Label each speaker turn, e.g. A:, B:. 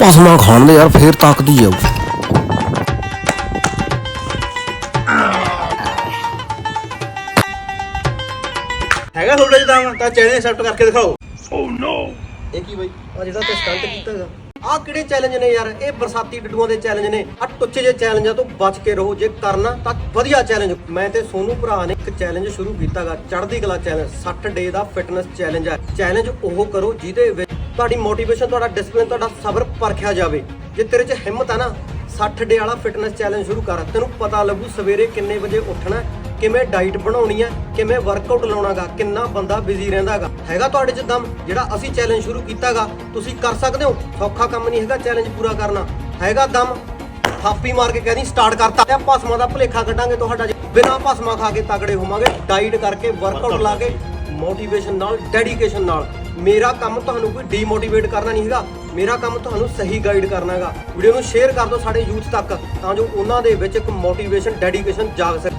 A: ਪਸਮਾ ਖਾਣ ਦੇ ਯਾਰ ਫੇਰ ਤਾਕਤ ਹੀ ਆਉ
B: ਹੈਗਾ ਥੋੜਾ ਜਿਹਾ ਤਾਂ ਚੈਨਲ ਐਕਸੈਪਟ ਕਰਕੇ ਦਿਖਾਓ।
C: oh, ਓ ਨੋ ਇਹ ਕੀ ਬਈ? ਆ ਜਿਹੜਾ ਤੇ ਸਟੰਟ ਕੀਤਾ ਹੈਗਾ। ਆਹ ਕਿਹੜੇ ਚੈਲੰਜ ਨੇ ਯਾਰ? ਇਹ ਬਰਸਾਤੀ ਡੱਡੂਆਂ ਦੇ ਚੈਲੰਜ ਨੇ। ਆ ਟੁੱਚੇ ਜੇ ਚੈਲੰਜਾਂ ਤੋਂ ਬਚ ਕੇ ਰਹੋ। ਜੇ ਕਰਨਾ ਤਾਂ ਵਧੀਆ ਚੈਲੰਜ ਮੈਂ ਤੇ ਸੋਨੂ ਭਰਾ ਨੇ ਇੱਕ ਚੈਲੰਜ ਸ਼ੁਰੂ ਕੀਤਾਗਾ। ਚੜ੍ਹਦੀ ਕਲਾ ਚੈਲੰਜ 60 ਡੇ ਦਾ ਫਿਟਨੈਸ ਚੈਲੰਜ ਹੈ ਚੈਲੰਜ ਉਹ ਕਰੋ ਜਿਹਦੇ ਵਿੱਚ ਤੁਹਾਡੀ ਮੋਟੀਵੇਸ਼ਨ ਤੁਹਾਡਾ ਡਿਸਪਲਿਨ ਤੁਹਾਡਾ ਸਬਰ ਪਰਖਿਆ ਜਾਵੇ। ਜੇ ਤੇਰੇ 'ਚ ਹਿੰਮਤ ਆ ਨਾ 60 ਡੇ ਵਾਲਾ ਫਿਟਨੈਸ ਚੈਲੰਜ ਸ਼ੁਰੂ ਕਰ। ਤੈਨੂੰ ਪਤਾ ਲੱਗੂ ਸਵੇਰੇ ਕਿੰਨੇ ਵਜੇ ਉੱਠਣਾ ਕਿਵੇਂ ਡਾਈਟ ਬਣਾਉਣੀ ਹੈ ਕਿਵੇਂ ਵਰਕਆਊਟ ਲਾਉਣਾਗਾ ਕਿੰਨਾ ਬੰਦਾ ਬਿਜ਼ੀ ਰਹਿੰਦਾਗਾ। ਹੈਗਾ ਤੁਹਾਡੇ 'ਚ ਦਮ ਜਿਹੜਾ ਅਸੀਂ ਚੈਲੰਜ ਸ਼ੁਰੂ ਕੀਤਾਗਾ ਤੁਸੀਂ ਕਰ ਸਕਦੇ ਹੋ। ਸੌਖਾ ਕੰਮ ਨਹੀਂ ਹੈਗਾ ਚੈਲੰਜ ਪੂਰਾ ਕਰਨਾ। ਹੈਗਾ ਦਮ ਥਾਪੀ ਮਾਰ ਕੇ ਕਹਿੰਦੀ ਸਟਾਰਟ ਕਰਤਾ। ਤੇ ਭਸਮਾਂ ਦਾ ਭਲੇਖਾ ਕੱਢਾਂਗੇ ਤੁਹਾਡਾ ਜੀ। ਬਿਨਾਂ ਭਸਮਾਂ ਖਾ ਕੇ ਤਗੜੇ ਹੋਵਾਂਗੇ। ਡਾਈਟ ਕਰਕੇ ਵਰਕਆਊਟ ਲਾ ਕੇ ਮੋਟੀਵੇਸ਼ਨ ਨਾਲ ਡੈਡੀਕੇਸ਼ਨ ਨਾਲ। ਮੇਰਾ ਕੰਮ ਤੁਹਾਨੂੰ ਕੋਈ ਡੀਮੋਟੀਵੇਟ ਕਰਨਾ ਨਹੀਂ ਹੈਗਾ। ਮੇਰਾ ਕੰਮ ਤੁਹਾਨੂੰ ਸਹੀ ਗਾਈਡ ਕਰਨਾ ਹੈਗਾ ਵੀਡੀਓ ਨੂੰ ਸ਼ੇਅਰ ਕਰ ਦਿਓ ਸਾਡੇ ਯੂਥ ਤੱਕ ਤਾਂ ਜੋ ਉਹਨਾਂ ਦੇ ਵਿੱਚ ਇੱਕ ਮੋਟੀਵੇਸ਼ਨ ਡੈਡੀਕੇਸ਼ਨ ਜਾਗ ਸਕੇ।